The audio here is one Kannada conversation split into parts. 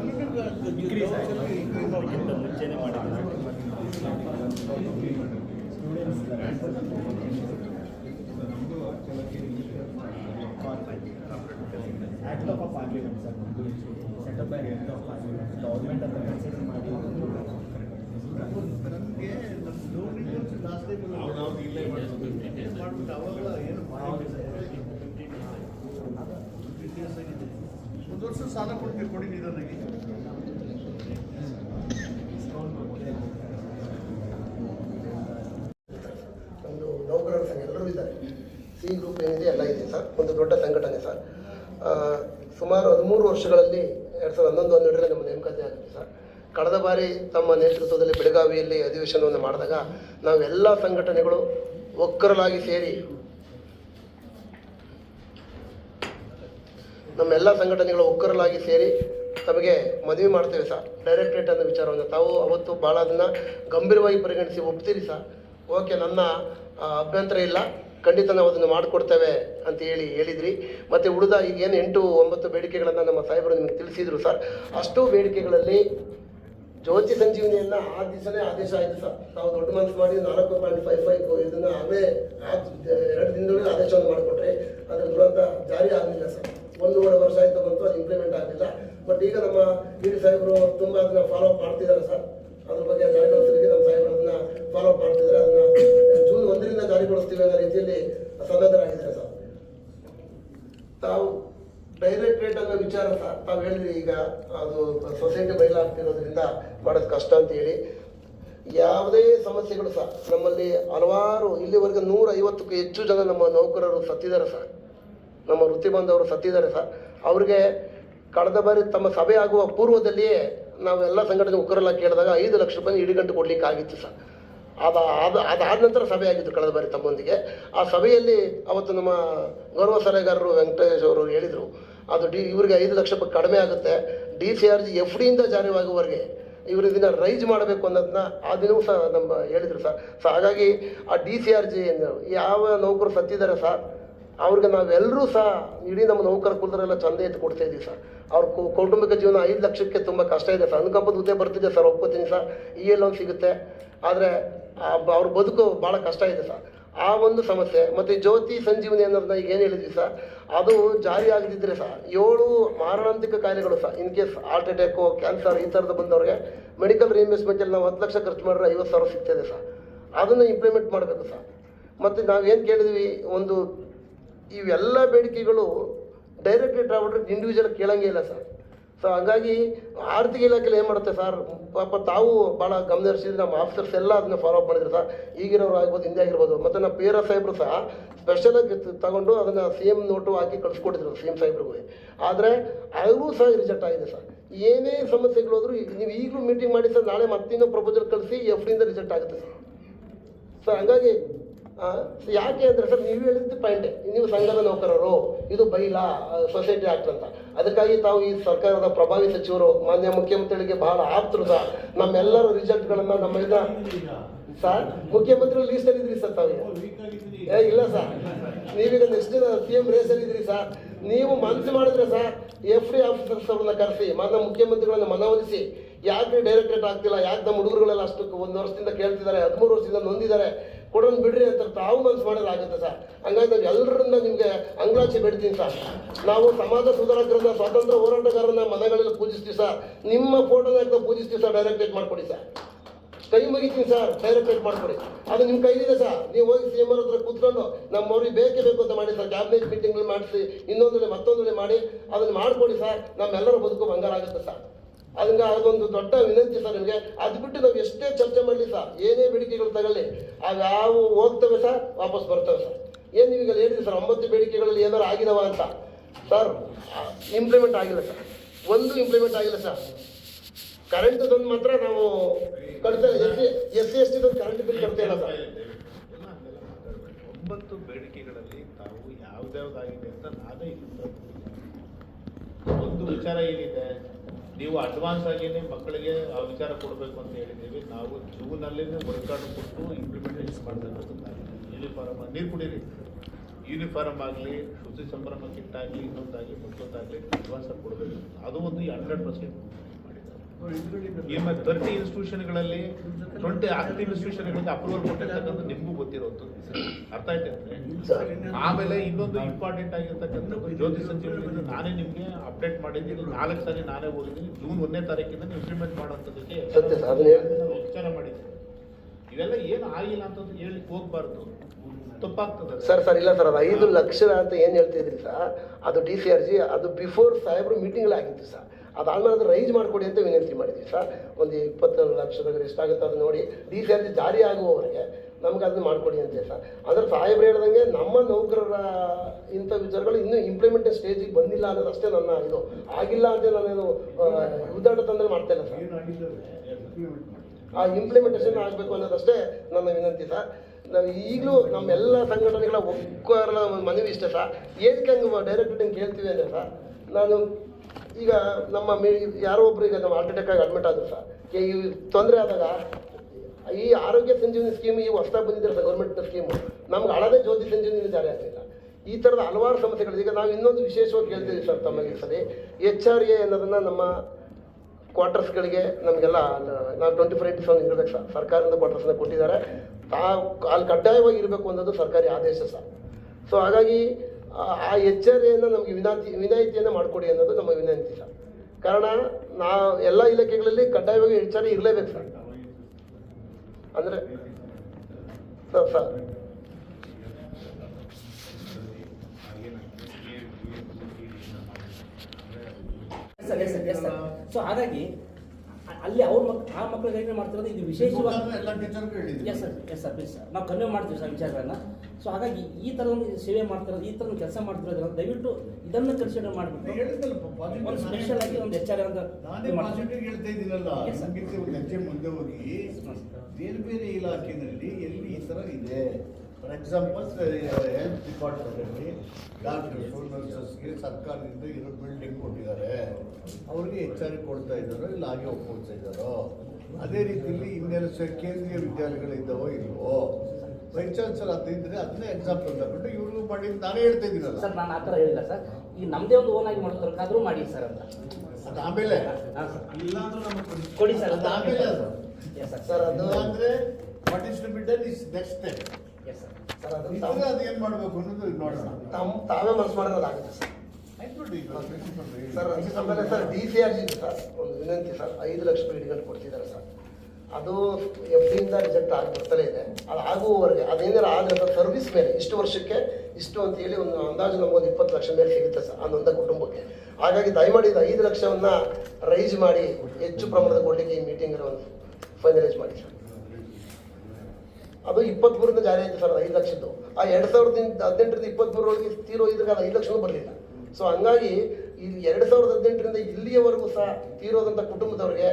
ಇನ್ಕ್ರೀಸ್ ಅದಕ್ಕಿಂತ ಮುಂಚೆನೇ ಮಾಡಿದ್ದಾರೆ act of parliament sir setup by act of parliament government ಅಂತ ಕನ್ಸಿಡರ್ ಮಾಡಿ ನನಗೆ ನಮ್ಮ ಲಾಸ್ಟ್ ಟೈಮ್ ಮಾಡ್ಬಿಟ್ಟು ಅವಾಗ ಏನು ಒಂದು ವರ್ಷ ಸಾಲ ಕೊಡ್ತೀವಿ ಕೊಡಿ ನಿಧಾನಾಗಿ ಒಂದು ನೌಕರರ ಸಂಘ, ಎಲ್ಲರೂ ಇದ್ದಾರೆ. ಸಿ ಗ್ರೂಪ್ ಏನಿದೆ, ಎಲ್ಲ ಇದೆ ಸರ್. ಒಂದು ದೊಡ್ಡ ಸಂಘಟನೆ ಸರ್. ಸುಮಾರು ಹದಿಮೂರು ವರ್ಷಗಳಲ್ಲಿ ಎರಡು ಸಾವಿರದ ಹನ್ನೊಂದು, ಹನ್ನೆರಡರಲ್ಲಿ ನಮ್ಮ ನೇಮಕಾತಿ ಆಗುತ್ತೆ ಸರ್. ಕಳೆದ ಬಾರಿ ತಮ್ಮ ನೇತೃತ್ವದಲ್ಲಿ ಬೆಳಗಾವಿಯಲ್ಲಿ ಅಧಿವೇಶನವನ್ನು ಮಾಡಿದಾಗ ನಾವೆಲ್ಲ ಸಂಘಟನೆಗಳು ಒಕ್ಕರಲಾಗಿ ಸೇರಿ ನಮ್ಮೆಲ್ಲ ಸಂಘಟನೆಗಳು ಒಕ್ಕರಲಾಗಿ ಸೇರಿ ತಮಗೆ ಮದುವೆ ಮಾಡ್ತೇವೆ ಸರ್. ಡೈರೆಕ್ಟ್ರೇಟ್ ಅನ್ನೋ ವಿಚಾರವನ್ನು. ತಾವು ಅವತ್ತು ಭಾಳ ಅದನ್ನು ಗಂಭೀರವಾಗಿ ಪರಿಗಣಿಸಿ ಒಪ್ತೀರಿ ಸರ್. ಓಕೆ ನನ್ನ ಅಭ್ಯಂತರ ಇಲ್ಲ. ಖಂಡಿತ ನಾವು ಅದನ್ನು ಮಾಡಿಕೊಡ್ತೇವೆ ಅಂತ ಹೇಳಿ ಹೇಳಿದ್ರಿ. ಮತ್ತು ಉಳಿದ ಈಗ ಏನು ಎಂಟು, ಒಂಬತ್ತು ಬೇಡಿಕೆಗಳನ್ನು ನಮ್ಮ ಸಾಹೇಬರು ನಿಮಗೆ ತಿಳಿಸಿದರು ಸರ್. ಅಷ್ಟು ಬೇಡಿಕೆಗಳಲ್ಲಿ ಜ್ಯೋತಿ ಸಂಜೀವಿನಿಯನ್ನು ಆ ದಿವಸನೇ ಆದೇಶ ಆಯಿತು ಸರ್. ತಾವು ದೊಡ್ಡ ಮನಸ್ಸು ಮಾಡಿ ನಾಲ್ಕು ಪಾಯಿಂಟ್ ಫೈವ್ ಫೈವ್ ಇದನ್ನು ಆ ಎರಡು ದಿನದೊಳಗೆ ಆದೇಶವನ್ನು ಮಾಡಿಕೊಟ್ರೆ ಅದರ ದುರಂತ ಜಾರಿ ಆಗಲಿಲ್ಲ ಸರ್. ಒಂದೂವರೆ ವರ್ಷ ಆಯ್ತು ಬಂತು, ಅದು ಇಂಪ್ಲಿಮೆಂಟ್ ಆಗಲಿಲ್ಲ ಬಟ್ ಈಗ ನಮ್ಮ ಡಿ ಸಾಹೇಬರು ತುಂಬ ಅದನ್ನ ಫಾಲೋ ಅಪ್ ಮಾಡ್ತಿದ್ದಾರೆ ಸರ್. ಅದ್ರ ಬಗ್ಗೆ ಜಾರಿಗೊಳಿಸಲಿಕ್ಕೆ ನಮ್ಮ ಸಾಹೇಬರು ಅದನ್ನ ಫಾಲೋ ಅಪ್ ಮಾಡ್ತಿದ್ದಾರೆ. ಅದನ್ನ ಜೂನ್ ಒಂದರಿಂದ ಜಾರಿಗೊಳಿಸ್ತೀವಿ ಅನ್ನೋ ರೀತಿಯಲ್ಲಿ ಸನ್ನದ್ಧರಾಗಿದ್ದಾರೆ ಸರ್. ತಾವು ಡೈರೆಕ್ಟ್ ರೇಟ್ ಅನ್ನೋ ವಿಚಾರ ಸರ್ ತಾವು ಹೇಳಿದ್ರಿ ಈಗ ಅದು ಸೊಸೈಟಿ ಬಯಲಾಗ್ತಿರೋದ್ರಿಂದ ಮಾಡೋದು ಕಷ್ಟ ಅಂತ ಹೇಳಿ ಯಾವುದೇ ಸಮಸ್ಯೆಗಳು ಸಹ ನಮ್ಮಲ್ಲಿ ಹಲವಾರು, ಇಲ್ಲಿವರೆಗೆ ನೂರ ಐವತ್ತಕ್ಕೂ ಹೆಚ್ಚು ಜನ ನಮ್ಮ ನೌಕರರು ಸತ್ತಿದ್ದಾರೆ ಸರ್. ನಮ್ಮ ವೃತ್ತಿ ಬಂದವರು ಸತ್ತಿದ್ದಾರೆ ಸರ್. ಅವ್ರಿಗೆ ಕಳೆದ ಬಾರಿ ತಮ್ಮ ಸಭೆ ಆಗುವ ಪೂರ್ವದಲ್ಲಿಯೇ ನಾವೆಲ್ಲ ಸಂಘಟನೆ ಉಗ್ರಲ್ಲ ಕೇಳಿದಾಗ ಐದು ಲಕ್ಷ ರೂಪಾಯಿ ಇಡಿಗಂಟು ಕೊಡ್ಲಿಕ್ಕೆ ಆಗಿತ್ತು ಸರ್. ಅದ ಅದು ಅದಾದ ನಂತರ ಸಭೆ ಆಗಿತ್ತು ಕಳೆದ ಬಾರಿ ತಮ್ಮೊಂದಿಗೆ. ಆ ಸಭೆಯಲ್ಲಿ ಅವತ್ತು ನಮ್ಮ ಗೌರವ ಸಲಹೆಗಾರರು ವೆಂಕಟೇಶ್ ಅವರು ಹೇಳಿದರು, ಅದು ಡಿ, ಇವರಿಗೆ ಐದು ಲಕ್ಷ ರೂಪಾಯಿ ಕಡಿಮೆ ಆಗುತ್ತೆ. D C R G F ಡಿಯಿಂದ ಜಾರಿಯಾಗುವವರೆಗೆ ಇವರು ಇದನ್ನು ರೈಜ್ ಮಾಡಬೇಕು ಅನ್ನೋದನ್ನ ಆ ದಿನವೂ ಸಹ ನಮ್ಮ ಹೇಳಿದರು ಸರ್. ಸೊ ಹಾಗಾಗಿ ಆ ಡಿ ಸಿ ಆರ್ ಜಿ ಯಾವ ನೌಕರು ಸತ್ತಿದ್ದಾರೆ ಸರ್ ಅವ್ರಿಗೆ ನಾವೆಲ್ಲರೂ ಸಹ ಇಡೀ ನಮ್ಮ ನೌಕರ ಕುಲದರೆಲ್ಲ ಚಂದ ಎತ್ತು ಕೊಡ್ತಾ ಇದ್ದೀವಿ ಸರ್. ಅವ್ರ ಕೌಟುಂಬಿಕ ಜೀವನ ಐದು ಲಕ್ಷಕ್ಕೆ ತುಂಬ ಕಷ್ಟ ಇದೆ ಸರ್. ಅನುಕಂಪದ ಹುದ್ದೆ ಬರ್ತಿದೆ ಸರ್, ಒಪ್ಕೋತೀನಿ ಸರ್. ಈ ಎಲ್ಲ ಒಂದು ಸಿಗುತ್ತೆ. ಆದರೆ ಅವ್ರ ಬದುಕು ಭಾಳ ಕಷ್ಟ ಇದೆ ಸರ್. ಆ ಒಂದು ಸಮಸ್ಯೆ, ಮತ್ತು ಜ್ಯೋತಿ ಸಂಜೀವನಿ ಅನ್ನೋದನ್ನ ಈಗ ಏನು ಹೇಳಿದ್ವಿ ಸರ್? ಅದು ಜಾರಿ ಆಗದಿದ್ದರೆ ಸರ್, ಏಳು ಮಾರಣಾಂತಿಕ ಕಾಯಿಲೆಗಳು sir, in case heart attack, cancer ಈ ಥರದ ಬಂದವ್ರಿಗೆ ಮೆಡಿಕಲ್ ರಿಇನ್ವೆಸ್ಟ್ಮೆಂಟಲ್ಲಿ ನಾವು ಹತ್ತು ಲಕ್ಷ ಖರ್ಚು ಮಾಡಿದ್ರೆ ಐವತ್ತು ಸಾವಿರ ಸಿಗ್ತದೆ ಸರ್. ಅದನ್ನು ಇಂಪ್ಲಿಮೆಂಟ್ ಮಾಡಬೇಕು ಸರ್. ಮತ್ತು ನಾವೇನು ಕೇಳಿದ್ವಿ, ಒಂದು ಇವೆಲ್ಲ ಬೇಡಿಕೆಗಳು ಡೈರೆಕ್ಟ್ ಟ್ರಾವೆಲ್ ಇಂಡಿವಿಜುವಲ್ ಕೇಳಂಗೇ ಇಲ್ಲ ಸರ್. ಸೊ ಹಾಗಾಗಿ ಆರ್ಥಿಕ ಇಲಾಖೆಯಲ್ಲಿ ಏನು ಮಾಡುತ್ತೆ ಸರ್? ಪಾಪ ತಾವು ಭಾಳ ಗಮನ ಹರಿಸಿದ್ರೆ, ನಮ್ಮ ಆಫೀಸರ್ಸ್ ಎಲ್ಲ ಅದನ್ನ ಫಾಲೋ ಅಪ್ ಮಾಡಿದ್ರು ಸರ್. ಈಗಿರೋರು ಆಗ್ಬೋದು, ಹಿಂದೆ ಆಗಿರ್ಬೋದು, ಮತ್ತು ನಮ್ಮ ಪೇರ ಸಾಹೇಬರು ಸಹ ಸ್ಪೆಷಲಾಗಿ ತಗೊಂಡು ಅದನ್ನು ಸಿ ಎಂ ನೋಟು ಹಾಕಿ ಕಳಿಸ್ಕೊಟ್ಟಿದ್ರು ಸಿ ಎಂ ಸಾಹೇಬ್ರಿಗೆ. ಆದರೆ ಅದು ಸಹ ರಿಜೆಕ್ಟ್ ಆಗಿದೆ ಸರ್. ಏನೇ ಸಮಸ್ಯೆಗಳು ಹೋದ್ರು ನೀವು ಈಗಲೂ ಮೀಟಿಂಗ್ ಮಾಡಿ ಸರ್, ನಾಳೆ ಮತ್ತಿನ್ನೂ ಪ್ರಪೋಸಲ್ ಕಳಿಸಿ ಎಫ್ ಡಿಯಿಂದ ರಿಜೆಕ್ಟ್ ಆಗುತ್ತೆ ಸರ್. ಸೊ ಹಂಗಾಗಿ ಯಾಕೆ ಅಂದರೆ ಸರ್ ನೀವು ಹೇಳಿದ್ದು ಪಾಯಿಂಟ್ ನೀವು ಸಂಘದ ನೌಕರರು ಇದು ಬೈಲಾ ಸೊಸೈಟಿ ಆಕ್ಟ್ ಅಂತ. ಅದಕ್ಕಾಗಿ ತಾವು ಈ ಸರ್ಕಾರದ ಪ್ರಭಾವಿ ಸಚಿವರು ಮಾನ್ಯ ಮುಖ್ಯಮಂತ್ರಿಗಳಿಗೆ ಬಹಳ ಆಪ್ತರು ಸಹ ನಮ್ಮೆಲ್ಲರ ರಿಸಲ್ಟ್ಗಳನ್ನು ನಮ್ಮ ಇದ ಸರ್ ಮುಖ್ಯಮಂತ್ರಿ ಲೀಸ್ಟಲ್ಲಿ ಇದ್ರಿ ಸರ್ ತಾವು ಏ ಇಲ್ಲ ಸರ್. ನೀವೀಗ ನೆಕ್ಸ್ಟ್ ದಿನ ಸಿ ಎಂ ರೇಸಲ್ಲಿ ಇದ್ರಿ ಸರ್. ನೀವು ಮನಸ್ಸು ಮಾಡಿದ್ರೆ ಸರ್ ಎಫ್ ಡಿ ಆಫೀಸರ್ಸ್ ಅವ್ರನ್ನ ಕರೆಸಿ ಮಾನ್ಯ ಮುಖ್ಯಮಂತ್ರಿಗಳನ್ನ ಮನವೊಲಿಸಿ ಯಾಕೆ ಡೈರೆಕ್ಟರೇಟ್ ಆಗ್ತಿಲ್ಲ ಯಾಕೆ ನಮ್ಮ ಹುಡುಗರುಗಳೆಲ್ಲ ಅಷ್ಟಕ್ಕೆ ಒಂದು ವರ್ಷದಿಂದ ಕೇಳ್ತಿದ್ದಾರೆ ಹದಿಮೂರು ವರ್ಷದಿಂದ ನೊಂದಿದ್ದಾರೆ ಕೊಡೋಣ ಬಿಡ್ರಿ ಅಂತ ತಾವು ಮನಸ್ಸು ಮಾಡೋದಾಗುತ್ತೆ ಸರ್. ಹಂಗಾಗಿ ನಾನು ಎಲ್ಲರನ್ನ ನಿಮಗೆ ಅಂಗ್ಲಾಚಿ ಬಿಡ್ತೀನಿ ಸರ್. ನಾವು ಸಮಾಜ ಸುಧಾರಕರನ್ನ, ಸ್ವಾತಂತ್ರ್ಯ ಹೋರಾಟಗಾರರನ್ನ ಮನೆಗಳಲ್ಲಿ ಪೂಜಿಸ್ತೀವಿ ಸರ್. ನಿಮ್ಮ ಫೋಟೋನ ಹಾಕ್ತಾ ಪೂಜಿಸ್ತೀವಿ ಸರ್ ಡೈರೆಕ್ಟೇಟ್ ಮಾಡ್ಕೊಡಿ ಸರ್. ಕೈ ಮುಗಿತೀನಿ ಸರ್ ಡೈರೆಕ್ಟೇಟ್ ಮಾಡ್ಕೊಡಿ. ಅದು ನಿಮ್ಮ ಕೈಲಿದೆ ಸರ್. ನೀವು ಹೋಗಿ ಸಿ ಎಂ ಹತ್ರ ಕೂತ್ಕೊಂಡು ನಮ್ಮವ್ರಿಗೆ ಬೇಕೇ ಬೇಕು ಅಂತ ಮಾಡಿ ಸರ್. ಕ್ಯಾಬಿನೆಟ್ ಮೀಟಿಂಗ್ಗಳು ಮಾಡಿಸಿ ಇನ್ನೊಂದು ಮತ್ತೊಂದು ಮಾಡಿ ಅದನ್ನು ಮಾಡ್ಕೊಡಿ ಸರ್. ನಮ್ಮೆಲ್ಲರ ಬದುಕು ಬಂಗಾರ ಆಗುತ್ತೆ ಸರ್. ಅದನ್ನ ಅದೊಂದು ದೊಡ್ಡ ವಿನಂತಿ ಸರ್ ನಿಮಗೆ. ಅದು ಬಿಟ್ಟು ನಾವು ಎಷ್ಟೇ ಚರ್ಚೆ ಮಾಡಲಿ ಸರ್, ಏನೇ ಬೇಡಿಕೆಗಳು ತಗೊಳ್ಳಿ ಅವು ಹೋಗ್ತವೆ ಸರ್, ವಾಪಸ್ ಬರ್ತವೆ ಸರ್. ಏನು ನೀವೀಗ ಹೇಳಿದ್ರಿ ಸರ್, ಒಂಬತ್ತು ಬೇಡಿಕೆಗಳಲ್ಲಿ ಏನಾರು ಆಗಿದಾವ ಅಂತ? ಸರ್ ಇಂಪ್ಲಿಮೆಂಟ್ ಆಗಿಲ್ಲ ಸರ್. ಒಂದು ಇಂಪ್ಲಿಮೆಂಟ್ ಆಗಿಲ್ಲ ಸರ್. ಕರೆಂಟ್ ತಂದು ಮಾತ್ರ ನಾವು ಕಟ್ತಾ S C S C, S ಟಿದೊಂದು current bill ಕಟ್ತಾ ಇಲ್ಲ ಸರ್. ಒಂಬತ್ತು ಬೇಡಿಕೆಗಳಲ್ಲಿ ತಾವು ಯಾವ್ದ್ಯಾವ್ದಾಗಿದೆ ಅಂತ ನಾನೇ. ಒಂದು ವಿಚಾರ ಏನಿದೆ? ನೀವು ಅಡ್ವಾನ್ಸ್ ಆಗಿನೇ ಮಕ್ಕಳಿಗೆ ಆ ವಿಚಾರ ಕೊಡಬೇಕು ಅಂತ ಹೇಳಿದ್ದೀವಿ. ನಾವು ಜೂನಲ್ಲಿ ವರ್ಕೌಟ್ ಕೊಟ್ಟು ಇಂಪ್ಲಿಮೆಂಟೇಷನ್ ಮಾಡಬೇಕು ಯೂನಿಫಾರ್ಮ್ ನೀರು ಕುಡೀರಿ. ಯೂನಿಫಾರ್ಮ್ ಆಗಲಿ ಶುಚಿ ಸಂಭ್ರಮ ಕಿಟ್ ಆಗಲಿ ಇನ್ನೊಂದಾಗಲಿ, ಮತ್ತೊಂದಾಗಲಿ ಅಡ್ವಾನ್ಸ್ ಕೊಡಬೇಕು. ಅದು ಒಂದು ಹಂಡ್ರೆಡ್ ಪರ್ಸೆಂಟ್ ತರ್ಟಿ ಇನ್ಸ್ಟಿಟ್ಯೂಷನ್ಗಳಲ್ಲಿ ಟ್ವೆಂಟಿ ಆಕ್ಟಿವ್ ಇನ್ಸ್ಟಿಟ್ಯೂಷನ್ಗಳಿಗೆ ಅಪ್ರೂವಲ್ ಕೊಟ್ಟಿರ್ತಕ್ಕಂಥ ನಿಮಗೂ ಗೊತ್ತಿರೋದು ಅರ್ಥ ಆಯ್ತು ಅಂದ್ರೆ ಆಮೇಲೆ ಇನ್ನೊಂದು ಇಂಪಾರ್ಟೆಂಟ್ ಆಗಿರ್ತಕ್ಕಂಥ ಜ್ಯೋತಿ ಸಚಿವ ನಾನೇ ನಿಮಗೆ ಅಪ್ಡೇಟ್ ಮಾಡಿದ್ದೀನಿ. ನಾಲ್ಕು ಸಾರಿ ನಾನೇ ಓದಿದ್ದೀನಿ. ಜೂನ್ ಒಂದನೇ ತಾರೀಕಿಂದ ಇಂಪ್ಲಿಮೆಂಟ್ ಮಾಡೋಂಥದ್ದಕ್ಕೆ ನಾನು ವಿಚಾರ ಮಾಡಿದ್ದೀನಿ. ಇವೆಲ್ಲ ಏನು ಆಗಿಲ್ಲ ಅಂತ ಹೇಳಿ ಹೋಗ್ಬಾರ್ದು. ತಪ್ಪಾಗ್ತದೆ ಸರ್ ಸರ್ ಇಲ್ಲ ಸರ್ ಅದು ಐದು ಲಕ್ಷ ಅಂತ ಏನು ಹೇಳ್ತಿದ್ರಿ ಸರ್? ಅದು ಡಿ ಸಿ ಆರ್ ಜಿ ಅದು ಬಿಫೋರ್ ಸಾಹೇಬ್ರು ಮೀಟಿಂಗ್ ಆಗಿತ್ತು ಸರ್. ಅದಾದ್ಮೇಲೆ ಅದು ರೈಸ್ ಮಾಡಿಕೊಡಿ ಅಂತ ವಿನಂತಿ ಮಾಡಿದ್ವಿ ಸರ್. ಒಂದು ಇಪ್ಪತ್ತು ಲಕ್ಷದಾಗ ಎಷ್ಟಾಗುತ್ತೆ ಅದು ನೋಡಿ. ಜಿ ಜಾರಿ ಆಗುವವರೆಗೆ ನಮ್ಗೆ ಅದನ್ನ ಮಾಡಿಕೊಡಿ ಅಂತೆ ಸರ್. ಅಂದ್ರೆ ಸಾಹೇಬ್ರು ಹೇಳ್ದಂಗೆ ನಮ್ಮ ನೌಕರರ ಇಂಥ ವಿಚಾರಗಳು ಇನ್ನೂ ಇಂಪ್ಲಿಮೆಂಟ್ ಸ್ಟೇಜಿಗೆ ಬಂದಿಲ್ಲ ಅನ್ನೋದಷ್ಟೇ ನನ್ನ ಇದು. ಆಗಿಲ್ಲ ಅಂತ ನಾನೇನು ಉದಾಟ ತಂದ್ರೆ ಮಾಡ್ತಾ ಇಲ್ಲ ಸರ್. ಆ ಇಂಪ್ಲಿಮೆಂಟೇಷನ್ ಆಗಬೇಕು ಅನ್ನೋದಷ್ಟೇ ನನ್ನ ವಿನಂತಿ ಸರ್. ನಾವು ಈಗಲೂ ನಮ್ಮೆಲ್ಲ ಸಂಘಟನೆಗಳ ಒಕ್ಕರ ಮನವಿ ಇಷ್ಟೇ ಸರ್. ಏನಕ್ಕೆ ಹಂಗೆ ಡೈರೆಕ್ಟ್ ಹಿಂಗೆ ಕೇಳ್ತೀವಿ ಅಂದರೆ ಸರ್, ನಾನು ಈಗ ನಮ್ಮ ಮೇ ಯಾರೋ ಒಬ್ರು ಈಗ ನಮ್ಮ ಹಾರ್ಟ್ ಅಟ್ಯಾಕ್ ಆಗಿ ಅಡ್ಮಿಟ್ ಆದ್ರು ಸರ್ ಈ ತೊಂದರೆ ಆದಾಗ ಈ ಆರೋಗ್ಯ ಸಂಜೀವಿನಿ ಸ್ಕೀಮ್ ಈ ಹೊಸ್ದಾಗಿ ಬಂದಿದ್ದಾರೆ ಸರ್ ಗೌರ್ಮೆಂಟ್ ಸ್ಕೀಮು ನಮ್ಗೆ ಹಳದೇ ಜ್ಯೋತಿ ಸಂಜೀವಿನಿ ಜಾರಿ ಆಗಲಿಲ್ಲ. ಈ ಥರದ ಹಲವಾರು ಸಮಸ್ಯೆಗಳಿದೆ. ಈಗ ನಾವು ಇನ್ನೊಂದು ವಿಶೇಷವಾಗಿ ಕೇಳ್ತೀವಿ ಸರ್ ತಮಗೆ ಸರಿ ಎಚ್ ಆರ್ ಎ ಅನ್ನೋದನ್ನು ನಮ್ಮ ಕ್ವಾರ್ಟರ್ಸ್ಗಳಿಗೆ ನಮಗೆಲ್ಲ, ನಾವು ಟ್ವೆಂಟಿ ಫೋರ್ ಇಂಟು ಸೆವೆನ್ ಇರಬೇಕು ಸರ್ ಸರ್ಕಾರದಿಂದ ಕ್ವಾರ್ಟರ್ಸ್ನ ಕೊಟ್ಟಿದ್ದಾರೆ. ತಾ ಅಲ್ಲಿ ಕಡ್ಡಾಯವಾಗಿ ಇರಬೇಕು ಅನ್ನೋದು ಸರ್ಕಾರಿ ಆದೇಶ ಸರ್ ಸೊ ಹಾಗಾಗಿ ಆ- ಎಚ್ಚರಿಕೆಯನ್ನು ನಮಗೆ ವಿನಾತಿ ವಿನಾಯಿತಿಯನ್ನು ಮಾಡಿಕೊಡಿ ಅನ್ನೋದು ನಮ್ಮ ವಿನಂತಿ ಸರ್. ಕಾರಣ ನಾ ಎಲ್ಲ ಇಲಾಖೆಗಳಲ್ಲಿ ಕಡ್ಡಾಯವಾಗಿ ಎಚ್ಚರಿ ಇರಲೇಬೇಕು ಸರ್. ಅಂದರೆ, ಸರ್ ಸರ್. ಸರಿ ಸರಿ, ಸರ್. ಸೊ ಹಾಗಾಗಿ ಅಲ್ಲಿ ಅವ್ರ ಮಕ್ ಆ ಮಕ್ಕಳಿಗೆ ಮಾಡ್ತಿರೋದು? ಇದು ವಿಶೇಷವಾಗಿ yes sir yes sir please sir ನಾವು ಕನ್ವೆ ಮಾಡ್ತೀವಿ ಸರ್ ವಿಚಾರಗಳನ್ನ. ಸೊ ಹಾಗಾಗಿ ಈ ಥರ ಒಂದು ಸೇವೆ ಮಾಡ್ತಿರೋದು ಈ ಥರ ಒಂದು ಕೆಲಸ ಮಾಡ್ತಿರೋದ್ರಿಂದ ದಯವಿಟ್ಟು ಇದನ್ನು ಕನ್ಸಿಡರ್ ಮಾಡಿಬಿಟ್ಟು ಒಂದು ಸ್ಪೆಷಲ್ ಆಗಿ ಒಂದು ಎಚ್ ಆರ್ ಅಂತ ಹೇಳ್ತಾ ಇದ್ದೀನಲ್ಲ ಒಂದು ಹೆಜ್ಜೆ ಮುಂದೆ ಹೋಗಿ. ಬೇರೆ ಬೇರೆ ಇಲಾಖೆಯಲ್ಲಿ ಎಲ್ಲಿ ಈ ಥರ ಇದೆ? ಫಾರ್ ಎಕ್ಸಾಂಪಲ್ ಹೆಲ್ತ್ ಡಿಪಾರ್ಟ್ಮೆಂಟಲ್ಲಿ ಡಾಕ್ಟರ್ಸು ನರ್ಸಸ್ಗೆ ಸರ್ಕಾರದಿಂದ ಇರೋ ಬಿಲ್ಡಿಂಗ್ ಕೊಟ್ಟಿದ್ದಾರೆ. ಅವ್ರಿಗೆ ಹೆಚ್ಚಾಗಿ ಕೊಡ್ತಾ ಇದ್ದಾರೋ ಇಲ್ಲ ಹಾಗೆ ಒಪ್ಕೊಳ್ತಾ ಇದ್ದಾರೋ? ಅದೇ ರೀತಿಯಲ್ಲಿ ಇನ್ನೆಲ್ಲ ಕೇಂದ್ರೀಯ ವಿದ್ಯಾಲಯಗಳಿದ್ದಾವೋ ಇಲ್ವೋ? ಬೈ ಚಾನ್ಸರ್ ಅದು ಇದ್ರೆ ಅದನ್ನೇ ಎಕ್ಸಾಂಪಲ್ ತಗೊಂಡು ಇವ್ರಿಗೂ ಮಾಡಿ ನಾನೇ ಹೇಳ್ತಾ ಇದ್ದೀನಲ್ಲ. ಸರ್ ನಾನು ಆ ಥರ ಹೇಳಿಲ್ಲ ಸರ್. ಈಗ ನಮ್ಮದೇ ಒಂದು ಓನ್ ಆಗಿ ಮಾಡ್ತಾರಕ್ಕಾದ್ರೂ ಮಾಡಿ ಸರ್ ಅಂತ. ಅದು ಆಮೇಲೆ? ಕೊಡಿ ಸರ್. ಅದು ಆಮೇಲೆ ಅದು. ಸರ್ ಅದು ಅಂದರೆ what is to be done is next step sir sir ಅದು ಇದ್ರೆ ತಾವು- ಅದು ಏನ್ ಮಾಡ್ಬೇಕು ಅನ್ನೋದು ನೋಡೋಣ. ತಾವು ತಾವೇ ಮನಸ್ಸು ಮಾಡಿರೋದಾಗುತ್ತೆ ಸರ್. ಸರ್ ಆಮೇಲೆ sir D C R G sir ಒಂದು ವಿನಂತಿ ಸರ್ ಐದು ಲಕ್ಷ ಪೀಡಿಗಳು ಕೊಡ್ತಿದ್ದಾರೆ ಸರ್. ಅದು ಎಫ್ ಡಿಯಿಂದ ರಿಜೆಕ್ಟ್ ಆಗಿ ಬರ್ತಲೇ ಇದೆ. ಅದು ಆಗುವವರೆಗೆ ಅದೇನಾರ ಆದರೆ ಸರ್ ಸರ್ವಿಸ್ ಮೇಲೆ ಇಷ್ಟು ವರ್ಷಕ್ಕೆ ಇಷ್ಟು ಅಂತ ಹೇಳಿ ಒಂದು ಅಂದಾಜು ನಮಗೊಂದು ಇಪ್ಪತ್ತು ಲಕ್ಷ ಮೇಲೆ ಸಿಗುತ್ತೆ ಸರ್ ಆ ನೊಂದ ಕುಟುಂಬಕ್ಕೆ. ಹಾಗಾಗಿ ದಯಮಾಡಿ ಇದು ಐದು ಲಕ್ಷವನ್ನು ರೈಸ್ ಮಾಡಿ ಹೆಚ್ಚು ಪ್ರಮಾಣದ ಕೊಡಲಿಕ್ಕೆ ಈ ಮೀಟಿಂಗ್ ಒಂದು ಫೈನಲೈಸ್ ಮಾಡಿ ಸರ್. ಅದು ಇಪ್ಪತ್ತ್ಮೂರಿಂದ ಜಾರಿ ಆಯಿತು ಸರ್ ಐದು ಲಕ್ಷದ್ದು. ಆ ಎರಡು ಸಾವಿರದ ಹದಿನೆಂಟರಿಂದ ಇಪ್ಪತ್ತ್ಮೂರರೊಳಗೆ ತೀರೋದ್ರಿಗೆ ಅದು ಐದು ಲಕ್ಷನೂ ಬರಲಿಲ್ಲ. ಸೊ ಹಂಗಾಗಿ ಈ ಎರಡು ಸಾವಿರದ ಹದಿನೆಂಟರಿಂದ ಇಲ್ಲಿಯವರೆಗೂ ಸಹ ತೀರೋದಂಥ ಕುಟುಂಬದವ್ರಿಗೆ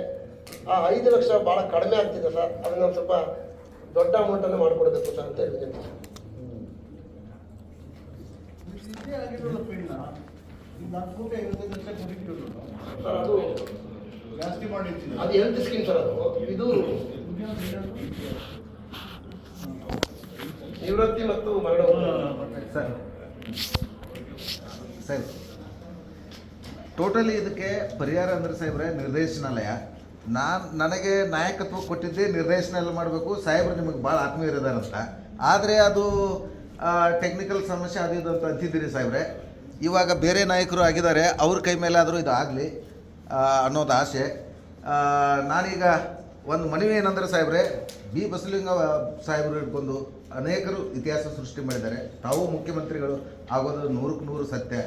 ಆ ಐದು ಲಕ್ಷ ಭಾಳ ಕಡಿಮೆ ಆಗ್ತಿದೆ ಸರ್. ಅದನ್ನ ಒಂದು ಸ್ವಲ್ಪ ದೊಡ್ಡ ಅಮೌಂಟನ್ನು ಮಾಡಿಕೊಡ್ಬೇಕು ಸರ್ ಅಂತ ಲಕ್ಷ ಕೊಟ್ಟಿರೋದು ಸರ್ ಅದು ಅದು ಹೆಲ್ತ್ ಸ್ಕೀಮ್ ಸರ್ ಅದು. ಇದು ನಿವೃತ್ತಿ ಮತ್ತು ಮರಣ ಸರ್. ಸರ್. ಟೋಟಲಿ ಇದಕ್ಕೆ ಪರಿಹಾರ ಅಂದ್ರೆ ಸಾಹೇಬ್ರೆ ನಿರ್ದೇಶನಾಲಯ. ನಾನು ನನಗೆ ನಾಯಕತ್ವ ಕೊಟ್ಟಿದ್ದೇ ಎಲ್ಲ ಮಾಡಬೇಕು. ಸಾಹೇಬ್ರು ನಿಮಗೆ ಭಾಳ ಆತ್ಮೀಯರಿದಾರಂತ. ಆದರೆ ಅದು ಟೆಕ್ನಿಕಲ್ ಸಮಸ್ಯೆ ಅದು ಇದು ಅಂತ ಅಂತಿದ್ದೀರಿ ಸಾಹೇಬ್ರೆ. ಇವಾಗ ಬೇರೆ ನಾಯಕರು ಆಗಿದ್ದಾರೆ. ಅವ್ರ ಕೈ ಮೇಲೆ ಆದರೂ ಇದು ಆಗಲಿ ಅನ್ನೋದು ಆಸೆ. ನಾನೀಗ ಒಂದು ಮನವಿ ಏನಂದ್ರೆ ಸಾಹೇಬ್ರೆ ಬಿ ಬಸಲಿಂಗ ಸಾಹೇಬ್ರು ಹಿಡ್ಕೊಂಡು ಅನೇಕರು ಇತಿಹಾಸ ಸೃಷ್ಟಿ ಮಾಡಿದ್ದಾರೆ. ತಾವು ಮುಖ್ಯಮಂತ್ರಿಗಳು ಆಗೋದು ನೂರಕ್ಕೆ ನೂರು ಸತ್ಯ.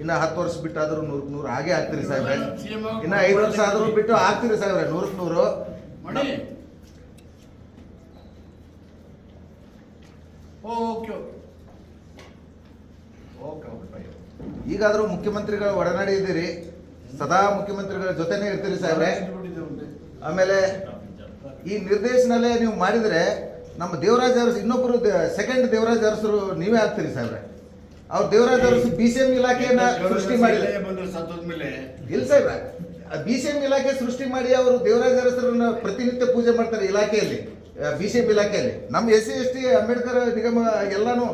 ಇನ್ನು ಹತ್ತು ವರ್ಷ ಬಿಟ್ಟಾದರೂ ನೂರಕ್ಕೆ ನೂರು ಹಾಗೆ ಆಗ್ತೀರಿ ಸಾಹೇಬ್ರೆ. ಇನ್ನು ಐದು ವರ್ಷ ಆದರೂ ಬಿಟ್ಟು ಆಗ್ತೀರಿ ಸಾಹೇಬ್ರೆ ನೂರಕ್ಕೆ ನೂರು. Okay okay. ಓಕೆ ಓಕೆ ಈಗಾದರೂ ಮುಖ್ಯಮಂತ್ರಿಗಳ ಒಡನಾಡಿ ಇದ್ದೀರಿ. ಸದಾ ಮುಖ್ಯಮಂತ್ರಿಗಳ ಜೊತೆನೇ ಇರ್ತೀರಿ ಸಾಹೇಬ್ರೆ. ಆಮೇಲೆ ಈ ನಿರ್ದೇಶನಲ್ಲೇ ನೀವು ಮಾಡಿದರೆ ನಮ್ಮ ದೇವರಾಜ ಅರಸು ಇನ್ನೊಬ್ಬರು ಸೆಕೆಂಡ್ ದೇವರಾಜ ಅರಸರು ನೀವೇ ಆಗ್ತೀರಿ ಸಾಹೇಬ್ರೆ. ಅವ್ರು Devaraja Arasu B C M ಇಲಾಖೆಯನ್ನ ಸೃಷ್ಟಿ ಮಾಡಿ. ಇಲ್ಲ ಸಾಹೇಬ್ರೆ. ಬಿ ಸಿ ಎಂ ಇಲಾಖೆ ಸೃಷ್ಟಿ ಮಾಡಿ ಅವರು ದೇವರಾಜ ಅರಸರನ್ನ ಪ್ರತಿನಿತ್ಯ ಪೂಜೆ ಮಾಡ್ತಾರೆ ಇಲಾಖೆಯಲ್ಲಿ ಬಿ ಸಿ ಎಂ ಇಲಾಖೆಯಲ್ಲಿ. ನಮ್ಮ S C S T Ambedkar ನಿಗಮ ಎಲ್ಲಾನು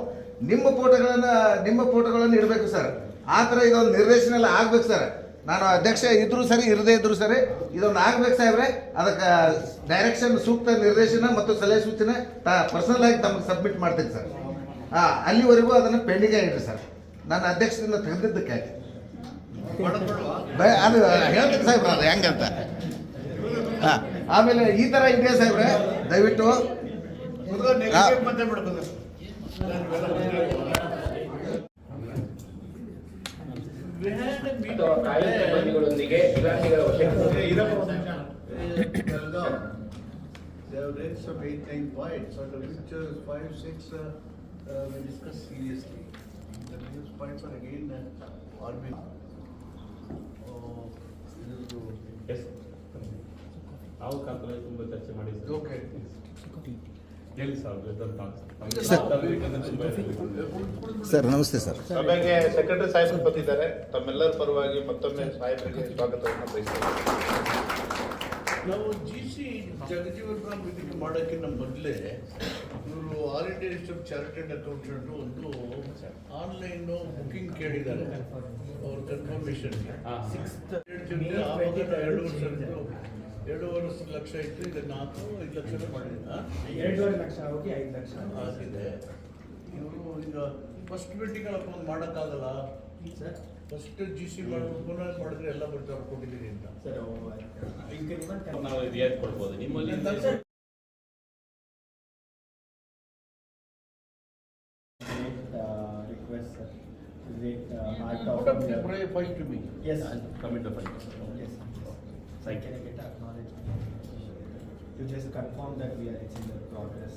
ನಿಮ್ಮ ಫೋಟೋಗಳನ್ನ ನಿಮ್ಮ ಫೋಟೋಗಳನ್ನ ಇಡಬೇಕು ಸರ್. ಆ ಥರ ಈಗ ಒಂದು ನಿರ್ದೇಶನ ಎಲ್ಲ ಆಗ್ಬೇಕು ಸರ್. ನಾನು ಅಧ್ಯಕ್ಷ ಇದ್ರೂ ಸರಿ ಇರದೇ ಇದ್ರು ಸರಿ ಇದೊಂದು ಆಗ್ಬೇಕು ಸಾಹೇಬ್ರೆ. ಅದಕ್ಕೆ ಡೈರೆಕ್ಷನ್ ಸೂಕ್ತ ನಿರ್ದೇಶನ ಮತ್ತು ಸಲಹೆ ಸೂಚನೆ ಪರ್ಸನಲ್ ಆಗಿ ತಮಗೆ ಸಬ್ಮಿಟ್ ಮಾಡ್ತೀನಿ ಸರ್. ಹಾಂ ಅಲ್ಲಿವರೆಗೂ ಅದನ್ನು ಪೆಂಡಿಂಗ್ ಆಗಿಡ್ರಿ ಸರ್. ನಾನು ಅಧ್ಯಕ್ಷದಿಂದ ತೆಗೆದಿದ್ದಕ್ಕೆ ಅದು ಹೇಳ್ತೀನಿ ಸಾಹೇಬ್ರ ಅದು ಹೆಂಗಂತ ಹಾಂ ಆಮೇಲೆ ಈ ಥರ ಇದೆ ಸಾಹೇಬ್ರೆ ದಯವಿಟ್ಟು being. Uh, this is ನಾವು ಕಾಲದಲ್ಲಿ ತುಂಬಾ ಚರ್ಚೆ ಮಾಡಿ to- Okay. ಹೇಳಿ ಸರ್ ಸರ್ ನಮಸ್ತೆ ಸರ್ ಸಭೆಗೆ ಸೆಕ್ರೆಟರಿ ಸಾಹೇಬರು ಬಂದಿದ್ದಾರೆ ತಮ್ಮೆಲ್ಲರ ಪರವಾಗಿ ಮತ್ತೊಮ್ಮೆ ಸಾಹೇಬರಿಗೆ ಸ್ವಾಗತವನ್ನು ಬಯಸ್ತೇನೆ ನಾವು ಜಿ ಸಿ ಜಗಜೀವನ್ ರಾಮ್ ಇದಕ್ಕೆ ಮಾಡೋಕ್ಕಿಂತ ಮೊದಲೇ ಇವರು all India institute chartered accountant ಒಂದು ಆನ್ಲೈನ್ ಬುಕಿಂಗ್ ಕೇಳಿದ್ದಾರೆ ಅವ್ರ ಕನ್ಫರ್ಮೇಶನ್ ಹಾ. ಸಿಕ್ಸ್ತ್ ಎರಡು ವರ್ಷದ್ದು ಎರಡೂವರೆ ಲಕ್ಷ ಇತ್ತು ಈಗ ನಾಲ್ಕು ಐದು ಲಕ್ಷ ಎರಡೂವರೆ ಲಕ್ಷ ಹೋಗಿ ಐದು ಲಕ್ಷ. ಆಗಿದೆ. ಇವರು ಈಗ ಫಸ್ಟ್ ಮೀಟಿಂಗ್ಗಳಪ್ಪ ಒಂದು ಮಾಡೋಕ್ಕಾಗಲ್ಲ. ಸರ್. ಫಸ್ಟ್ ಜಿ ಸಿ ಮಾಡಿದ್ರೆ ಎಲ್ಲ ಬರ್ತಾರೆ ಕೊಟ್ಟಿದ್ದೀರಿ ಅಂತ. ಸರ್ ಓಕೆ ನಾವು ರಿಯಾಯಿತಿ ಕೊಡ್ಬೋದು? ನಿಮ್ಮಲ್ಲಿ request, sir, to rate uh, art Put up of. the to me. Yes. Yes. Thank Can I get acknowledgement? To just confirm that we are it's in the progress.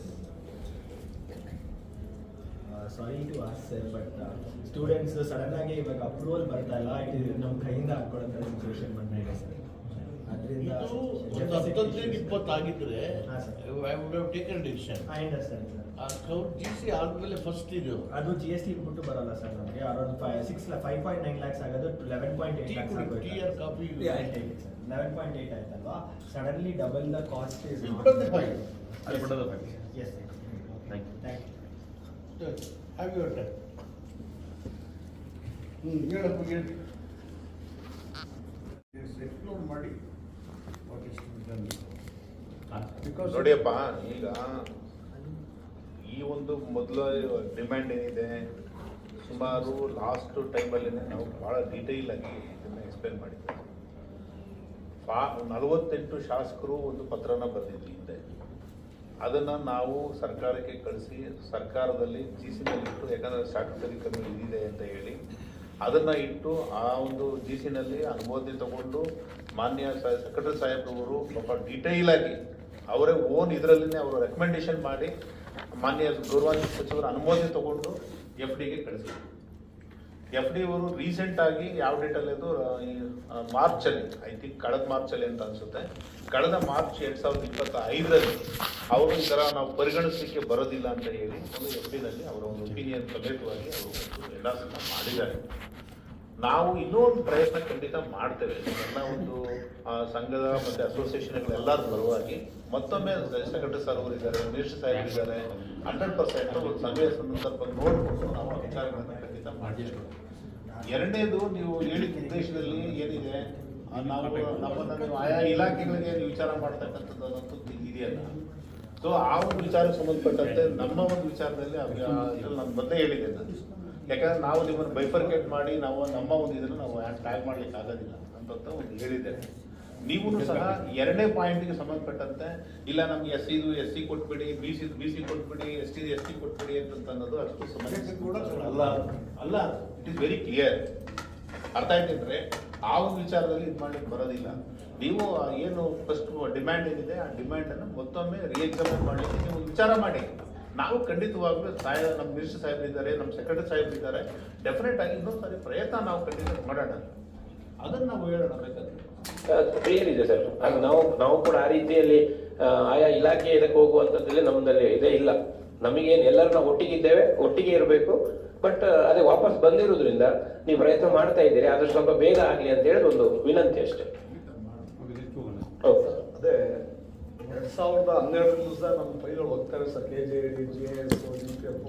Uh, sorry to ask sir, but uh, students sudden ಆಗಿ ಇವಾಗ ಅಪ್ರೂವಲ್ ಬರ್ತಾ ಇಲ್ಲ ಇದು ನಮ್ಮ ಕೈಯಿಂದ ಹಾಕೊಳ್ಳೋ ಸಿಚುವೇಶನ್ ಬಂದಿದೆ ಸರ್ ಅದರಿಂದ ಇದು ಒಂದು ಹತ್ತೊಂದು ಇಪ್ಪತ್ತು ಆಗಿದ್ರೆ ಹಾ, sir. I would have taken decision I understand sir ಆ ಕ್ಲೌಡ್ ಜಿ ಸಿ ಆದ್ಮೇಲೆ ಫಸ್ಟ್ ಇದು. ಅದು ಜಿ ಎಸ್ ಟಿ ಬಿಟ್ಟು ಬರಲ್ಲ ಸರ್ ನಮಗೆ. Around five six five point nine lakhs ಆಗೋದು eleven point eighty lakhs ಕುಡಿ tea or coffee eleven point eight ಆಯ್ತಲ್ವಾ? Suddenly double the cost is yes thank you ಹ್ಞೂ ಹೇಳಪ್ಪ ಹೇಳಿ ಎಕ್ಸ್ಪ್ಲೋರ್ ಮಾಡಿ. ನೋಡಿಯಪ್ಪ ಈಗ ಈ ಒಂದು ಮೊದಲ ಡಿಮ್ಯಾಂಡ್ ಏನಿದೆ ಸುಮಾರು ಲಾಸ್ಟ್ ಟೈಮಲ್ಲಿ ನಾವು ಭಾಳ ಡೀಟೇಲ್ ಆಗಿ ಇದನ್ನು ಎಕ್ಸ್ಪ್ಲೇನ್ ಮಾಡಿದ್ದೇವೆ ಫಾ ನಲವತ್ತೆಂಟು ಶಾಸಕರು ಒಂದು ಪತ್ರನ ಬರೆದಿದ್ವಿ ಹಿಂದೆ. ಅದನ್ನು ನಾವು ಸರ್ಕಾರಕ್ಕೆ ಕಳಿಸಿ, ಸರ್ಕಾರದಲ್ಲಿ ಜಿ ಸಿನಲ್ಲಿಟ್ಟು, ಯಾಕಂದರೆ ಸ್ಟ್ಯಾಟ್ಯೂಟರಿ ಕಮ್ಮಿ ಇದಿದೆ ಅಂತ ಹೇಳಿ, ಅದನ್ನು ಇಟ್ಟು ಆ ಒಂದು ಜಿ ಸಿನಲ್ಲಿ ಅನುಮೋದನೆ ತಗೊಂಡು ಮಾನ್ಯ ಸೆಕ್ರೆಟರಿ ಸಾಹೇಬ್ರವರು ಸ್ವಲ್ಪ ಡೀಟೈಲ್ ಆಗಿ ಅವರೇ ಓನ್ ಇದರಲ್ಲೇ ಅವರು ರೆಕಮೆಂಡೇಶನ್ ಮಾಡಿ ಮಾನ್ಯ ಗೌರವಾನ್ವಿತ ಸಚಿವರ ಅನುಮೋದನೆ ತಗೊಂಡು ಎಫ್ ಡಿಗೆ ಕಳಿಸಿದ್ರು. ಎಫ್ ಡಿ ಅವರು ರೀಸೆಂಟ್ ಆಗಿ ಯಾವ ಡೇಟಲ್ಲಿ ಅದು, ಈ ಮಾರ್ಚ್ ಅಲ್ಲಿ ಐ ಥಿಂಕ್ ಕಳೆದ ಮಾರ್ಚ್ ಅಲ್ಲಿ ಅಂತ ಅನ್ಸುತ್ತೆ. ಕಳೆದ ಮಾರ್ಚ್ ಎರಡ್ ಸಾವಿರದ ಇಪ್ಪತ್ತ ಐದರಲ್ಲಿ ಅವರು ಈ ಥರ ನಾವು ಪರಿಗಣಿಸಲಿಕ್ಕೆ ಬರೋದಿಲ್ಲ ಅಂತ ಹೇಳಿ ಒಂದು ಎಫ್ ಡಿನಲ್ಲಿ ಅವರ ಒಂದು ಒಪಿನಿಯನ್ ಸಮೇತವಾಗಿ ಅವರು ಎಲ್ಲಾಸನ್ನ ಮಾಡಿದ್ದಾರೆ. ನಾವು ಇನ್ನೂ ಒಂದು ಪ್ರಯತ್ನ ಖಂಡಿತ ಮಾಡ್ತೇವೆ. ಎಲ್ಲ ಒಂದು ಸಂಘದ ಮತ್ತೆ ಅಸೋಸಿಯೇಷನ್ ಎಲ್ಲರ ಪರವಾಗಿ ಮತ್ತೊಮ್ಮೆ ಸರ್ ಅವರು ಇದ್ದಾರೆ ಮಿನಿಸ್ಟರ್ ಸಾಹೇಬ್ ಇದ್ದಾರೆ ಹಂಡ್ರೆಡ್ ಪರ್ಸೆಂಟ್ ಒಂದು ಸಭೆಯ ಸಂದರ್ಭ ನೋಡಿಕೊಂಡು ನಾವು ಮಾಡ್ತೇವೆ ಎರಡನೇದು ನೀವು ಹೇಳಿದ ಉದ್ದೇಶದಲ್ಲಿ ಏನಿದೆ? ನಾವು ನಮ್ಮನ್ನು ಆಯಾ ಇಲಾಖೆಗಳಿಗೆ ನೀವು ವಿಚಾರ ಮಾಡ್ತಕ್ಕಂಥದ್ದು ಅನ್ನೋದು ಇದೆಯಲ್ಲ. ಸೊ ಆ ಒಂದು ವಿಚಾರಕ್ಕೆ ಸಂಬಂಧಪಟ್ಟಂತೆ ನಮ್ಮ ಒಂದು ವಿಚಾರದಲ್ಲಿ ಇದ್ರಲ್ಲಿ ನಾನು ಮೊದಲೇ ಹೇಳಿದೆ ನಾನು. ಯಾಕಂದ್ರೆ ನಾವು ನಿಮ್ಮನ್ನು ಬೈಫರ್ಕೇಟ್ ಮಾಡಿ ನಾವು ನಮ್ಮ ಒಂದು ಇದನ್ನು ನಾವು ಟ್ಯಾಗ್ ಮಾಡ್ಲಿಕ್ಕೆ ಆಗೋದಿಲ್ಲ ಅಂತ ಒಂದು ಹೇಳಿದ್ದೆ ನೀವು ಸಹ ಎರಡನೇ ಪಾಯಿಂಟ್ಗೆ ಸಂಬಂಧಪಟ್ಟಂತೆ ಇಲ್ಲ ನಮ್ಗೆ ಎಸ್ ಸಿದು ಎಸ್ ಸಿ ಕೊಟ್ಬಿಡಿ ಬಿ ಸಿ ಬಿ ಸಿ ಕೊಟ್ಬಿಡಿ ಎಸ್ ಟಿ ಎಸ್ ಟಿ ಕೊಟ್ಬಿಡಿ ಅಂತ ಅನ್ನೋದು ಅಷ್ಟು ಕೂಡ ಅಲ್ಲ ಅಲ್ಲ ಇಟ್ ಇಸ್ ವೆರಿ ಕ್ಲಿಯರ್ ಅರ್ಥ ಆಯ್ತೇನ್ರಿ ಆ ಒಂದು ವಿಚಾರದಲ್ಲಿ ಇದು ಮಾಡ್ಲಿಕ್ಕೆ ಬರೋದಿಲ್ಲ. ನೀವು ಏನು ಫಸ್ಟ್ ಡಿಮ್ಯಾಂಡ್ ಏನಿದೆ ಆ ಡಿಮ್ಯಾಂಡ್ ಅನ್ನು ಮತ್ತೊಮ್ಮೆ ರಿಎಕ್ಸಾಮಿನ್ ಮಾಡ್ಲಿಕ್ಕೆ ನೀವು ವಿಚಾರ ಮಾಡಿ. ನಾವು ಖಂಡಿತವಾಗ್ಲೂ ಸಾಯ ನಮ್ಮ ಮಿನಿಸ್ಟರ್ ಸಾಹೇಬ್ ಇದ್ದಾರೆ ನಮ್ಮ ಸೆಕ್ರೆಟರಿ ಸಾಹೇಬ್ ಇದ್ದಾರೆ. ಡೆಫಿನೆಟ್ ಆಗಿ ಇನ್ನೊಂದು ಸಾರಿ ಪ್ರಯತ್ನ ನಾವು ಖಂಡಿತ ಮಾಡೋಣ. ಅದನ್ನು ನಾವು ಹೇಳೋಣ ಬೇಕಾದ್ರೆ. ಕ್ಲಿಯರ್ ಇದೆ ಸರ್? ಅದು ನಾವು ನಾವು ಕೂಡ ಆ ರೀತಿಯಲ್ಲಿ ಆಯಾ ಇಲಾಖೆ ಇದಕ್ಕೆ ಹೋಗುವಂಥದ್ದಲ್ಲಿ ನಮ್ಮದಲ್ಲಿ ಇದೇ ಇಲ್ಲ. ನಮಗೇನು ಎಲ್ಲರೂ ನಾವು ಒಟ್ಟಿಗಿದ್ದೇವೆ ಒಟ್ಟಿಗೆ ಇರಬೇಕು. ಬಟ್ ಅದೇ ವಾಪಸ್ ಬಂದಿರೋದ್ರಿಂದ ನೀವು ಪ್ರಯತ್ನ ಮಾಡ್ತಾ ಇದ್ದೀರಿ. ಆದಷ್ಟು ಸ್ವಲ್ಪ ಬೇಗ ಆಗಲಿ ಅಂತ ಹೇಳಿ ಒಂದು ವಿನಂತಿ ಅಷ್ಟೇ. ಅದೇ, ಎರಡ್ ಸಾವಿರದ ಹನ್ನೆರಡರಿಂದ ಸಹ ನಮ್ಮ ಫೈಲ್ಗಳು ಹೋಗ್ತಾರೆ sir K J G S G P F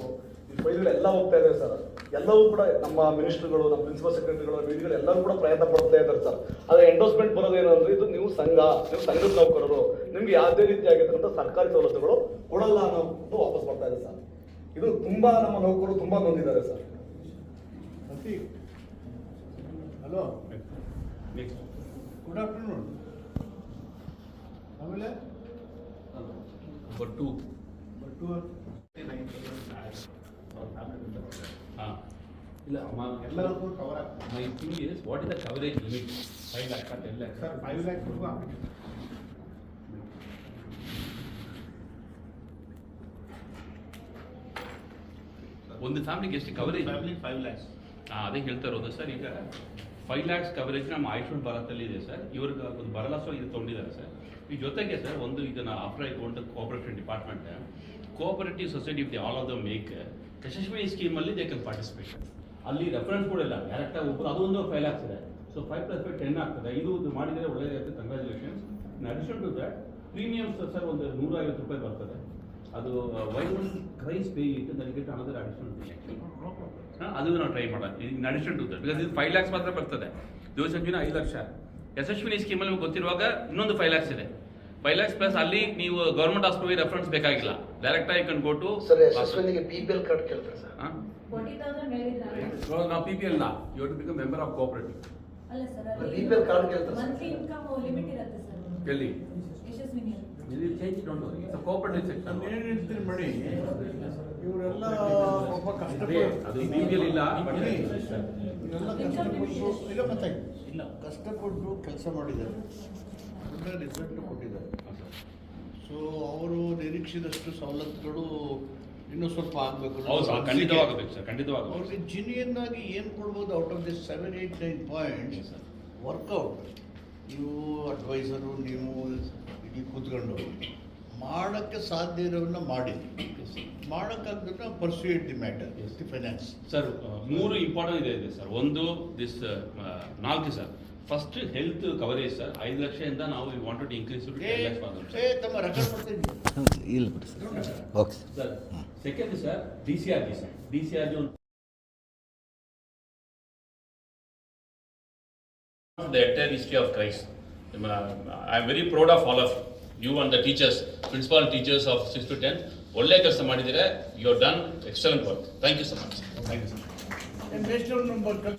ಈ ಫೈಲ್ಗಳು ಎಲ್ಲ ಹೋಗ್ತಾ ಇದೆ ಸರ್. ಎಲ್ಲವೂ ಕೂಡ ನಮ್ಮ ಮಿನಿಸ್ಟರ್ಗಳು ನಮ್ಮ ಪ್ರಿನ್ಸಿಪಲ್ ಸೆಕ್ರೆಟರಿಗಳು ವಿಡಿಗಳು ಎಲ್ಲರೂ ಕೂಡ ಪ್ರಯತ್ನ ಪಡ್ತಾ ಇದ್ದಾರೆ ಸರ್. ಅದೇ ಎಂಡೋಸ್ಮೆಂಟ್ ಬರೋದೇನು ಅಂದ್ರೆ ಇದು ನೀವು ಸಂಘ ನೀವು ಸಂಘದ ನೌಕರರು. ನಿಮ್ಗೆ ಯಾವುದೇ ರೀತಿಯಾಗಿರ್ತಕ್ಕಂಥ ಸರ್ಕಾರಿ ಸವಲತ್ತುಗಳು ಕೊಡಲ್ಲ ಅನ್ನೋದು ವಾಪಸ್ ಬರ್ತಾ ಇದೆ ಸರ್. ಇದು ತುಂಬಾ ನಮ್ಮ ನೌಕರರು ತುಂಬಾ ನೊಂದಿದ್ದಾರೆ ಸರ್. ಹಲೋ? ಗುಡ್ ಆಫ್ಟರ್ನೂನ್ ಆಮೇಲೆ? ಬಟ್ಟು ಬಟ್ಟು ಇಲ್ಲ, ಮ- ಎಲ್ಲರಿಗೂ ಕವರ್ ಆಗ್ತದೆ. My thing is what is the coverage limit five lakh ten lakhs? Sir five lakhs ಒಂದು ಫ್ಯಾಮಿಲಿಗೆ ಎಷ್ಟು ಕವರೇಜ್ ಫ್ಯಾಮಿಲಿ ಫೈವ್ ಲ್ಯಾಕ್ಸ್ ಅದೇ ಹೇಳ್ತಾ ಇರೋದು ಸರ್ ಈಗ ಫೈವ್ ಲ್ಯಾಕ್ಸ್ ಕವರೇಜ್ ನಮ್ಮ ಆಯುಷ್ಮಾನ್ ಭಾರತಲ್ಲಿ ಇದೆ ಸರ್. ಇವ್ರಿಗೆ ಒಂದು ಬರಲಾಸೋ ಇದು ತೊಗೊಂಡಿದ್ದಾರೆ ಸರ್. ಈ ಜೊತೆಗೆ ಸರ್ ಒಂದು ಇದನ್ನು ಆಫ್ಟರ್ ಐ ಒಂದು cooperative department cooperative society if the all of the make Yashasvi ಸ್ಕೀಮಲ್ಲಿ they can participate ಅಲ್ಲಿ ರೆಫರೆನ್ಸ್ ಕೂಡ ಇಲ್ಲ. ಡೈರೆಕ್ಟಾಗಿ ಒಬ್ಬರು ಅದೊಂದು ಫೈಲ್ ಇದೆ so five plus five ten ಆಗ್ತದೆ. ಇದು ಇದು ಮಾಡಿದರೆ ಒಳ್ಳೆಯದಾಗುತ್ತೆ congratulations in addition to that premiums sir ಒಂದು ನೂರೈವತ್ತು ರೂಪಾಯಿ ಬರ್ತದೆ. ಅದು ವೈ ಒನ್ ಕ್ರೈಸ್ ಪೇ ಇಟ್ಟು ನನಗೆ ಅನದರ್ ಅಡಿಷನ್ ಅದು ನಾವು ಟ್ರೈ ಮಾಡೋಣ. In addition to that because ಇದು ಫೈವ್ ಲ್ಯಾಕ್ಸ್ ಮಾತ್ರ ಬರ್ತದೆ. ದಿವಸಂಜಿನ ಐದು ಲಕ್ಷ. ಯಶಸ್ವಿನಿ ಸ್ಕೀಮಲ್ಲಿ ನಿಮ್ಗೆ ಗೊತ್ತಿರುವಾಗ ಇನ್ನೊಂದು ಫೈವ್ ಲ್ಯಾಕ್ಸ್ ಇದೆ. ಫೈವ್ ಲ್ಯಾಕ್ಸ್ ಪ್ಲಸ್ ಅಲ್ಲಿ ನೀವು ಗೌರ್ಮೆಂಟ್ ಹಾಸ್ಪಿಟಲ್ ರೆಫರೆನ್ಸ್ ಬೇಕಾಗಿಲ್ಲ. ಡೈರೆಕ್ಟ್ ಆಗಿ ಕನ್ ಗೋ ಟು ಸರ್ ಯಶಸ್ವಿನಿಗೆ ಬಿ ಪಿ ಎಲ್ ಕಾರ್ಡ್ ಕೇಳ್ತಾರೆ sir no you to become member of cooperative ಅಲ್ಲ ಸರ್ ಬಿ ಪಿ ಕಾರ್ಡ್ ಕೇಳ್ತಾರೆ ಸರ್. ಮಂತ್ಲಿ ಇನ್ಕಮ್ ಲಿಮಿಟ್ ಇರುತ್ತೆ ಸರ್. ಎಲ್ಲಿ? ಯಶಸ್ವಿನಿ ಇಲ್ಲಿ change don't worry it's cooperative section ಏನು ಹೇಳ್ತೀರಿ ಮಾಡಿ. ಇವರೆಲ್ಲ ಒಬ್ಬ ಕಷ್ಟಪಟ್ಟು ಅದು ಬಿ ಇಲ್ಲ. ಇವರೆಲ್ಲ ಕಷ್ಟಪಟ್ಟು ಇಲ್ಲ ಮತ್ತೆ ಇಲ್ಲ ಕಷ್ಟಪಟ್ಟು ಕೆಲಸ ಮಾಡಿದ್ದಾರೆ. ಒಳ್ಳೆ ರಿಸಲ್ಟ್ ಕೊಟ್ಟಿದ್ದಾರೆ. ಸೊ ಅವರು ನಿರೀಕ್ಷಿದಷ್ಟು ಸವಲತ್ತುಗಳು ಇನ್ನೂ ಸ್ವಲ್ಪ ಆಗಬೇಕು. ಹೌದು ಸರ್ ಖಂಡಿತವಾಗಬೇಕು ಸರ್ ಅವ್ರಿಗೆ ಜಿನಿಯನ್ನಾಗಿ ಏನು ಕೊಡ್ಬೋದು out of this seven eight nine point workout ನೀವು ಅಡ್ವೈಸರು ನೀವು ಇಲ್ಲಿ ಕೂತ್ಕೊಂಡು ಮಾಡೋಕ್ಕೆ ಸಾಧ್ಯ ಇರೋವನ್ನ ಮಾಡಿ. ಮಾಡೋಕ್ಕಾಗ್ದನ್ನ pursue the matter the finance sir ಮೂರು ಇಂಪಾರ್ಟೆಂಟ್ ಇದೆ ಇದೆ ಸರ್ ಒಂದು ದಿಸ್ ನಾಲ್ಕು sir first health coverage sir ಐದು ಲಕ್ಷದಿಂದ ನಾವು we wanted increase to sir ತಮ್ಮ ರೆಕಾರ್ಡ್ ಮಾಡ್ತೀನಿ ಇಲ್ಲ ಬಿಡಿ sir okay sir Second sir D C R G sir D C R G ಒಂದು the entire history of Christ. Um, uh, I am very proud of all of you. You and the teachers, principal and teachers of 6 to 10, ಒಳ್ಳೆ ಕೆಲಸ ಮಾಡಿದ್ದೀರಾ you done excellent work thank you so much thank you so much national number